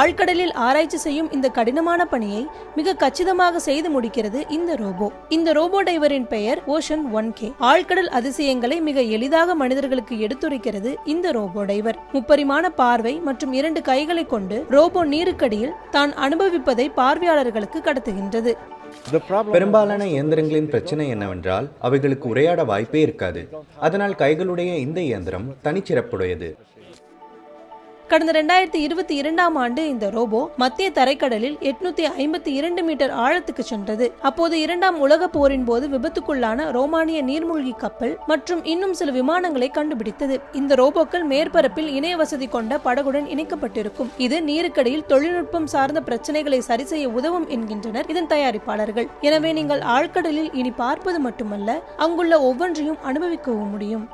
ஆழ்கடலில் ஆராய்ச்சி செய்யும் இந்த கடினமான பணியை மிக கச்சிதமாக செய்து முடிக்கிறது இந்த ரோபோ. இந்த ரோபோ டைவரின் பெயர் ஓஷன் ஒன் கே ஆழ்கடல் அதிசயங்களை மிக எளிதாக மனிதர்களுக்கு எடுத்துரைக்கிறது இந்த ரோபோ டைவர். முப்பரிமாண பார்வை மற்றும் இரண்டு கைகளை கொண்டு ரோபோ நீருக்கடியில் தான் அனுபவிப்பதை பார்வையாளர்களுக்கு கடத்துகின்றது. பெரும்பாலான இயந்திரங்களின் பிரச்சனை என்னவென்றால் அவைகளுக்கு உரையாட வாய்ப்பே இருக்காது. அதனால் கைகளுடைய இந்த இயந்திரம் தனிச்சிறப்புடையது. கடந்த ரெண்டாயிரத்தி இருபத்தி இரண்டாம் ஆண்டு இந்த ரோபோ மத்திய தரைக்கடலில் எட்நூத்தி ஐம்பத்தி இரண்டு மீட்டர் ஆழத்துக்கு சென்றது. அப்போது இரண்டாம் உலக போரின் போது விபத்துக்குள்ளான ரோமானிய நீர்மூழ்கி கப்பல் மற்றும் இன்னும் சில விமானங்களை கண்டுபிடித்தது. இந்த ரோபோக்கள் மேற்பரப்பில் இணைய வசதி கொண்ட படகுடன் இணைக்கப்பட்டிருக்கும். இது நீருக்கடியில் தொழில்நுட்பம் சார்ந்த பிரச்சனைகளை சரி செய்ய உதவும் என்கின்றனர் இதன் தயாரிப்பாளர்கள். எனவே நீங்கள் ஆழ்கடலில் இனி பார்ப்பது மட்டுமல்ல அங்குள்ள ஒவ்வொன்றையும் அனுபவிக்கவும் முடியும்.